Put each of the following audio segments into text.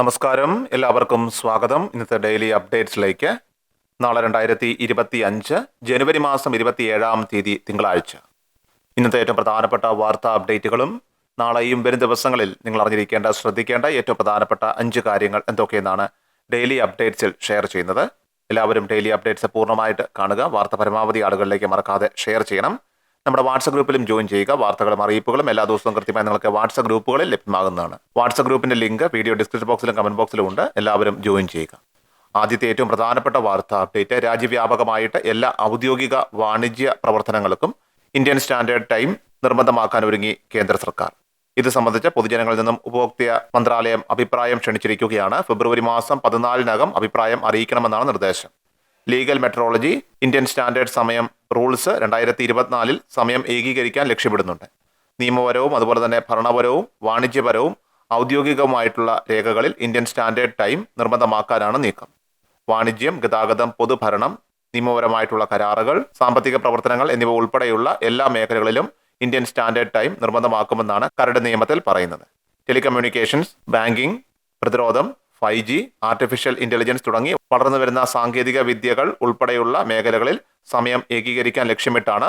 നമസ്കാരം. എല്ലാവർക്കും സ്വാഗതം. ഇന്നത്തെ ഡെയിലി അപ്ഡേറ്റ്സിലേക്ക്. നാളെ രണ്ടായിരത്തി ഇരുപത്തി അഞ്ച് ജനുവരി മാസം ഇരുപത്തിയേഴാം തീയതി തിങ്കളാഴ്ച. ഇന്നത്തെ ഏറ്റവും പ്രധാനപ്പെട്ട വാർത്താ അപ്ഡേറ്റുകളും നാളെയും വരും ദിവസങ്ങളിൽ നിങ്ങൾ അറിഞ്ഞിരിക്കേണ്ട ശ്രദ്ധിക്കേണ്ട ഏറ്റവും പ്രധാനപ്പെട്ട അഞ്ച് കാര്യങ്ങൾ എന്തൊക്കെയെന്നാണ് ഡെയിലി അപ്ഡേറ്റ്സിൽ ഷെയർ ചെയ്യുന്നത്. എല്ലാവരും ഡെയിലി അപ്ഡേറ്റ്സ് പൂർണമായിട്ട് കാണുക. വാർത്ത പരമാവധി ആളുകളിലേക്ക് മറക്കാതെ ഷെയർ ചെയ്യണം. നമ്മുടെ വാട്സപ്പ് ഗ്രൂപ്പിലും ജോയിൻ ചെയ്യുക. വാർത്തകളും അറിയിപ്പുകളും എല്ലാ ദിവസവും കൃത്യമായി നിങ്ങൾക്ക് വാട്സപ്പ് ഗ്രൂപ്പുകളിൽ ലഭ്യമാകുന്നതാണ്. വാട്സപ്പ് ഗ്രൂപ്പിന്റെ ലിങ്ക് വീഡിയോ ഡിസ്ക്രിപ്ഷൻ ബോക്സിലും കമന്റ് ബോക്സിലും ഉണ്ട്. എല്ലാവരും ജോയിൻ ചെയ്യുക. ആദ്യത്തെ ഏറ്റവും പ്രധാനപ്പെട്ട വാർത്താ അപ്ഡേറ്റ് രാജ്യവ്യാപകമായിട്ട് എല്ലാ ഔദ്യോഗിക വാണിജ്യ പ്രവർത്തനങ്ങൾക്കും ഇന്ത്യൻ സ്റ്റാൻഡേർഡ് ടൈം നിർബന്ധമാക്കാൻ ഒരുങ്ങി കേന്ദ്ര സർക്കാർ. ഇത് സംബന്ധിച്ച് പൊതുജനങ്ങളിൽ നിന്നും ഉപഭോക്തൃ മന്ത്രാലയം അഭിപ്രായം ക്ഷണിച്ചിരിക്കുകയാണ്. ഫെബ്രുവരി മാസം പതിനാലിനകം അഭിപ്രായം അറിയിക്കണമെന്നാണ് നിർദ്ദേശം. ലീഗൽ മെട്രോളജി ഇന്ത്യൻ സ്റ്റാൻഡേർഡ് സമയം റൂൾസ് രണ്ടായിരത്തി ഇരുപത്തിനാലിൽ സമയം ഏകീകരിക്കാൻ ലക്ഷ്യമിടുന്നുണ്ട്. നിയമപരവും അതുപോലെ തന്നെ ഭരണപരവും വാണിജ്യപരവും ഔദ്യോഗികവുമായിട്ടുള്ള രേഖകളിൽ ഇന്ത്യൻ സ്റ്റാൻഡേർഡ് ടൈം നിർബന്ധമാക്കാനാണ് നീക്കം. വാണിജ്യം ഗതാഗതം പൊതുഭരണം നിയമപരമായിട്ടുള്ള കരാറുകൾ സാമ്പത്തിക പ്രവർത്തനങ്ങൾ എന്നിവ ഉൾപ്പെടെയുള്ള എല്ലാ മേഖലകളിലും ഇന്ത്യൻ സ്റ്റാൻഡേർഡ് ടൈം നിർബന്ധമാക്കുമെന്നാണ് കരട് നിയമത്തിൽ പറയുന്നത്. ടെലികമ്മ്യൂണിക്കേഷൻസ് ബാങ്കിംഗ് പ്രതിരോധം ഫൈവ് ജി ആർട്ടിഫിഷ്യൽ ഇന്റലിജൻസ് തുടങ്ങി വളർന്നു വരുന്ന സാങ്കേതിക വിദ്യകൾ ഉൾപ്പെടെയുള്ള മേഖലകളിൽ സമയം ഏകീകരിക്കാൻ ലക്ഷ്യമിട്ടാണ്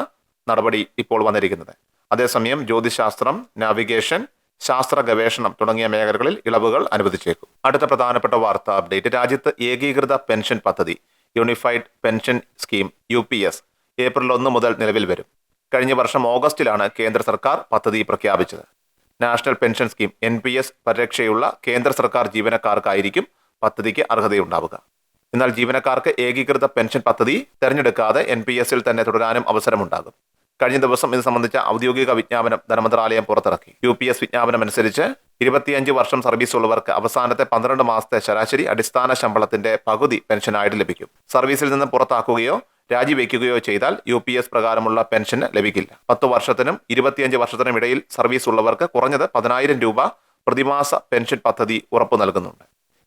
നടപടി ഇപ്പോൾ വന്നിരിക്കുന്നത്. അതേസമയം ജ്യോതിശാസ്ത്രം നാവിഗേഷൻ ശാസ്ത്ര ഗവേഷണം തുടങ്ങിയ മേഖലകളിൽ ഇളവുകൾ അനുവദിച്ചേക്കും. അടുത്ത പ്രധാനപ്പെട്ട വാർത്താ അപ്ഡേറ്റ് രാജ്യത്ത് ഏകീകൃത പെൻഷൻ പദ്ധതി unified pension scheme U P S April ഒന്ന് മുതൽ നിലവിൽ വരും. കഴിഞ്ഞ വർഷം ഓഗസ്റ്റിലാണ് കേന്ദ്ര സർക്കാർ പദ്ധതി പ്രഖ്യാപിച്ചത്. National pension scheme N P S പരിരക്ഷയുള്ള കേന്ദ്ര സർക്കാർ ജീവനക്കാർക്കായിരിക്കും പദ്ധതിക്ക് അർഹതയുണ്ടാവുക. എന്നാൽ ജീവനക്കാർക്ക് ഏകീകൃത പെൻഷൻ പദ്ധതി തെരഞ്ഞെടുക്കാതെ എൻ പി എസിൽ തന്നെ തുടരാനും അവസരമുണ്ടാകും. കഴിഞ്ഞ ദിവസം ഇത് സംബന്ധിച്ച ഔദ്യോഗിക വിജ്ഞാപനം ധനമന്ത്രാലയം പുറത്തിറക്കി. യു പി എസ് വിജ്ഞാപനം അനുസരിച്ച് ഇരുപത്തിയഞ്ച് വർഷം സർവീസ് ഉള്ളവർക്ക് അവസാനത്തെ പന്ത്രണ്ട് മാസത്തെ ശരാശരി അടിസ്ഥാന ശമ്പളത്തിന്റെ പകുതി പെൻഷനായിട്ട് ലഭിക്കും. സർവീസിൽ നിന്ന് പുറത്താക്കുകയോ രാജിവെക്കുകയോ ചെയ്താൽ യു പി എസ് പ്രകാരമുള്ള പെൻഷന് ലഭിക്കില്ല. പത്ത് വർഷത്തിനും ഇരുപത്തിയഞ്ച് വർഷത്തിനും ഇടയിൽ സർവീസ് ഉള്ളവർക്ക് കുറഞ്ഞത് പതിനായിരം രൂപ പ്രതിമാസ പെൻഷൻ പദ്ധതി ഉറപ്പു നൽകുന്നുണ്ട്.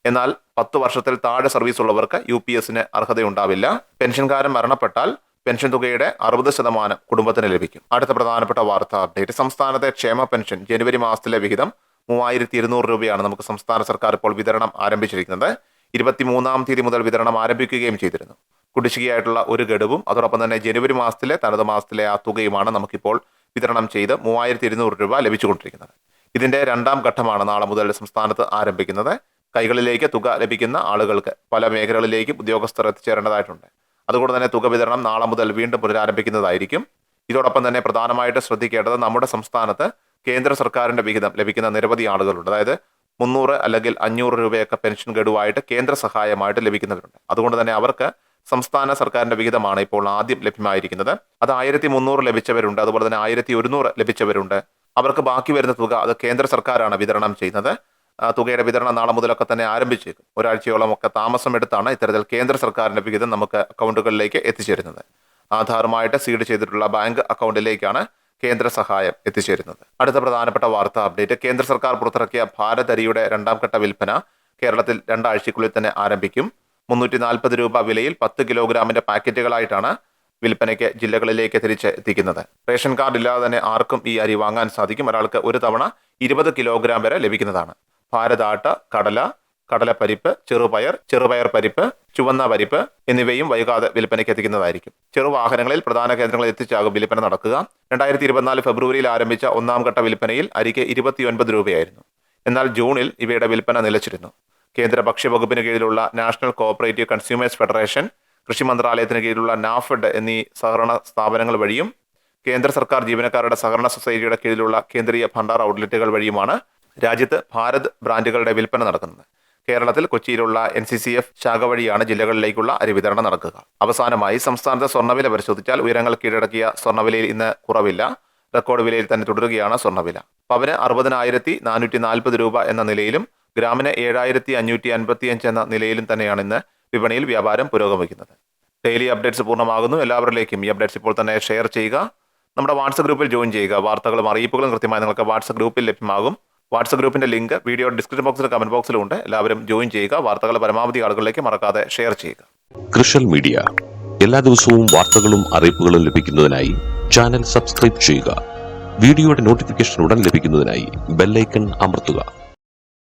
എന്നാൽ പത്ത് വർഷത്തിൽ താഴെ സർവീസ് ഉള്ളവർക്ക് യു പി എസിന് അർഹതയുണ്ടാവില്ല. പെൻഷൻകാരൻ മരണപ്പെട്ടാൽ പെൻഷൻ തുകയുടെ അറുപത് ശതമാനം കുടുംബത്തിന് ലഭിക്കും. അടുത്ത പ്രധാനപ്പെട്ട വാർത്താ അപ്ഡേറ്റ്. സംസ്ഥാനത്തെ ക്ഷേമ പെൻഷൻ ജനുവരി മാസത്തിലെ വിഹിതം മൂവായിരത്തി ഇരുന്നൂറ് രൂപയാണ് നമുക്ക് സംസ്ഥാന സർക്കാർ ഇപ്പോൾ വിതരണം ആരംഭിച്ചിരിക്കുന്നത്. ഇരുപത്തിമൂന്നാം തീയതി മുതൽ വിതരണം ആരംഭിക്കുകയും ചെയ്തിരുന്നു. കുടിശ്ശികയായിട്ടുള്ള ഒരു ഗഡുവും. അതോടൊപ്പം തന്നെ ജനുവരി മാസത്തിലെ തനത് മാസത്തിലെ ആ തുകയുമാണ് നമുക്കിപ്പോൾ വിതരണം ചെയ്ത് മൂവായിരത്തി ഇരുന്നൂറ് രൂപ ലഭിച്ചുകൊണ്ടിരിക്കുന്നത്. ഇതിന്റെ രണ്ടാം ഘട്ടമാണ് നാളെ മുതൽ സംസ്ഥാനത്ത് ആരംഭിക്കുന്നത്. കൈകളിലേക്ക് തുക ലഭിക്കുന്ന ആളുകൾക്ക് പല മേഖലകളിലേക്കും ഉദ്യോഗസ്ഥർ എത്തിച്ചേരേണ്ടതായിട്ടുണ്ട്. അതുകൊണ്ട് തന്നെ തുക വിതരണം നാളെ മുതൽ വീണ്ടും പുനരാരംഭിക്കുന്നതായിരിക്കും. ഇതോടൊപ്പം തന്നെ പ്രധാനമായിട്ട് ശ്രദ്ധിക്കേണ്ടത് നമ്മുടെ സംസ്ഥാനത്ത് കേന്ദ്ര സർക്കാരിന്റെ വിഹിതം ലഭിക്കുന്ന നിരവധി ആളുകളുണ്ട്. അതായത് മുന്നൂറ് അല്ലെങ്കിൽ അഞ്ഞൂറ് രൂപയൊക്കെ പെൻഷൻ ഗഡുവായിട്ട് കേന്ദ്ര സഹായമായിട്ട് ലഭിക്കുന്നവരുണ്ട്. അതുകൊണ്ട് തന്നെ അവർക്ക് സംസ്ഥാന സർക്കാരിന്റെ വിഹിതമാണ് ഇപ്പോൾ ആദ്യം ലഭ്യമായിരിക്കുന്നത്. അത് ആയിരത്തി മുന്നൂറ് ലഭിച്ചവരുണ്ട്. അതുപോലെ തന്നെ ആയിരത്തി ഒരുന്നൂറ് ലഭിച്ചവരുണ്ട്. അവർക്ക് ബാക്കി വരുന്ന തുക അത് കേന്ദ്ര സർക്കാരാണ് വിതരണം ചെയ്യുന്നത്. തുകയുടെ വിതരണം നാളെ മുതലൊക്കെ തന്നെ ആരംഭിച്ചേക്കും. ഒരാഴ്ചയോളം ഒക്കെ താമസം എടുത്താണ് ഇത്തരത്തിൽ കേന്ദ്ര സർക്കാരിന്റെ വിഹിതം നമുക്ക് അക്കൗണ്ടുകളിലേക്ക് എത്തിച്ചേരുന്നത്. ആധാറുമായിട്ട് സീഡ് ചെയ്തിട്ടുള്ള ബാങ്ക് അക്കൗണ്ടിലേക്കാണ് കേന്ദ്ര സഹായം എത്തിച്ചേരുന്നത്. അടുത്ത പ്രധാനപ്പെട്ട വാർത്താ അപ്ഡേറ്റ്. കേന്ദ്ര സർക്കാർ പുറത്തിറക്കിയ ഭാരതരിയുടെ രണ്ടാം ഘട്ട വിൽപ്പന കേരളത്തിൽ രണ്ടാഴ്ചയ്ക്കുള്ളിൽ തന്നെ ആരംഭിക്കും. മുന്നൂറ്റി നാൽപ്പത് രൂപ വിലയിൽ പത്ത് കിലോഗ്രാമിന്റെ പാക്കറ്റുകളായിട്ടാണ് വിൽപ്പനയ്ക്ക് ജില്ലകളിലേക്ക് തിരിച്ച് എത്തിക്കുന്നത്. റേഷൻ കാർഡ് ഇല്ലാതെ തന്നെ ആർക്കും ഈ അരി വാങ്ങാൻ സാധിക്കും. ഒരാൾക്ക് ഒരു തവണ ഇരുപത് കിലോഗ്രാം വരെ ലഭിക്കുന്നതാണ്. ഭാരതാട്ട കടല കടലപ്പരിപ്പ് ചെറുപയർ ചെറുപയർ പരിപ്പ് ചുവന്ന പരിപ്പ് എന്നിവയും വൈകാതെ വിൽപ്പനയ്ക്ക് എത്തിക്കുന്നതായിരിക്കും. ചെറുവാഹനങ്ങളിൽ പ്രധാന കേന്ദ്രങ്ങളിൽ എത്തിച്ചാകും വിൽപ്പന നടക്കുക. രണ്ടായിരത്തി ഇരുപത്തിനാല് ഫെബ്രുവരിയിൽ ആരംഭിച്ച ഒന്നാം ഘട്ട വിൽപ്പനയിൽ അരിക്ക് ഇരുപത്തിയൊൻപത് രൂപയായിരുന്നു. എന്നാൽ ജൂണിൽ ഇവയുടെ വിൽപ്പന നിലച്ചിരുന്നു. കേന്ദ്ര ഭക്ഷ്യവകുപ്പിന് കീഴിലുള്ള നാഷണൽ കോഓപ്പറേറ്റീവ് കൺസ്യൂമേഴ്സ് ഫെഡറേഷൻ കൃഷി മന്ത്രാലയത്തിന് കീഴിലുള്ള നാഫെഡ് എന്നീ സഹകരണ സ്ഥാപനങ്ങൾ വഴിയും കേന്ദ്ര സർക്കാർ ജീവനക്കാരുടെ സഹകരണ സൊസൈറ്റിയുടെ കീഴിലുള്ള കേന്ദ്രീയ ഭണ്ഡാർ ഔട്ട്ലെറ്റുകൾ വഴിയുമാണ് രാജ്യത്ത് ഭാരത് ബ്രാൻഡുകളുടെ വിൽപ്പന നടക്കുന്നത്. കേരളത്തിൽ കൊച്ചിയിലുള്ള എൻ സി സി എഫ് ശാഖ വഴിയാണ് ജില്ലകളിലേക്കുള്ള അരി വിതരണം നടക്കുക. അവസാനമായി സംസ്ഥാനത്തെ സ്വർണവില പരിശോധിച്ചാൽ ഉയരങ്ങൾ കീഴടക്കിയ സ്വർണവിലയിൽ ഇന്ന് കുറവില്ല. റെക്കോർഡ് വിലയിൽ തന്നെ തുടരുകയാണ് സ്വർണവില. പവന് അറുപതിനായിരത്തി നാനൂറ്റി നാൽപ്പത് രൂപ എന്ന നിലയിലും ഗ്രാമിന് ഏഴായിരത്തി അഞ്ഞൂറ്റി അൻപത്തിയഞ്ച് എന്ന നിലയിലും തന്നെയാണ് ഇന്ന് വിപണിയിൽ വ്യാപാരം പുരോഗമിക്കുന്നത്. ഡെയിലി അപ്ഡേറ്റ്സ് പൂർണമാകുന്നു. എല്ലാവരിലേക്കും ഈ അപ്ഡേറ്റ്സ് ഇപ്പോൾ തന്നെ ഷെയർ ചെയ്യുക. നമ്മുടെ വാട്സപ്പ് ഗ്രൂപ്പിൽ ജോയിൻ ചെയ്യുക. വാർത്തകളും അറിയിപ്പുകളും കൃത്യമായി നിങ്ങൾക്ക് വാട്സപ്പ് ഗ്രൂപ്പിൽ ലഭ്യമാകും. വാട്സപ്പ് ഗ്രൂപ്പിന്റെ ലിങ്ക് വീഡിയോ ഡിസ്ക്രിപ്ഷൻ ബോക്സിലും കമന്റ് ബോക്സിലും ഉണ്ട്. എല്ലാവരും ജോയിൻ ചെയ്യുക. വാർത്തകൾ പരമാവധി ആളുകളിലേക്ക് മറക്കാതെ ഷെയർ ചെയ്യുക. കൃഷൽ മീഡിയ എല്ലാ ദിവസവും വാർത്തകളും അറിയിപ്പുകളും ലഭിക്കുന്നതിനായി ചാനൽ സബ്സ്ക്രൈബ് ചെയ്യുക. വീഡിയോയുടെ നോട്ടിഫിക്കേഷൻ ഉടൻ ലഭിക്കുന്നതിനായി ബെല്ലൈക്കൺ അമർത്തുക.